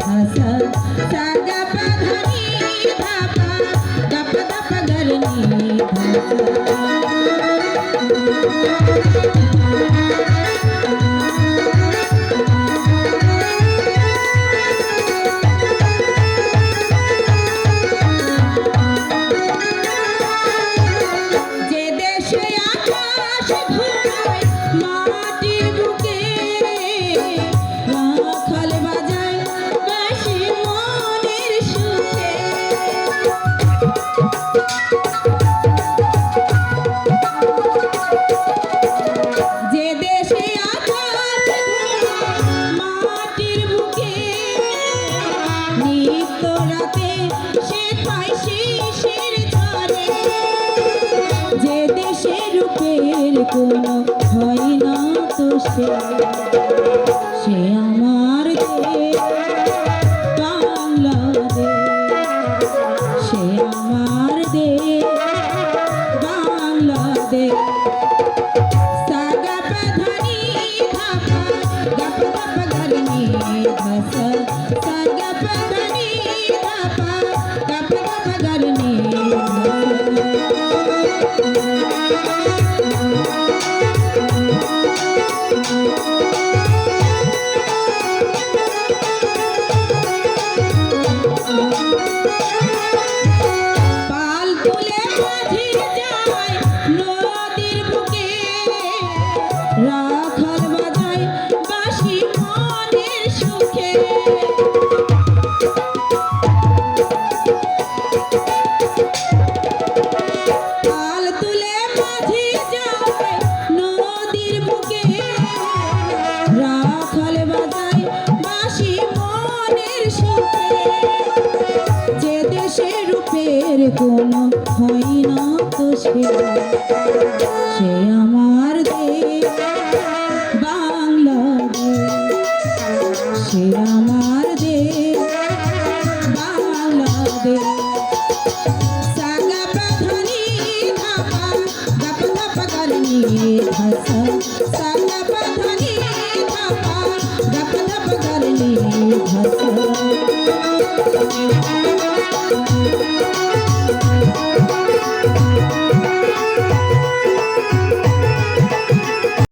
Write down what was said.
भाषा सादा पधरी धापा दप दप गरनी যে দেশে আকাশ ঘোড়ায় মাটি কোনো হয় না তো সে আমার দেশ। পাল রূপের কোনো হয় না তো সে সে আমার দেশ, বাংলাদেশ। সে আমার দেশ, বাংলাদেশ। ধস সাগা পাধানি ধাপা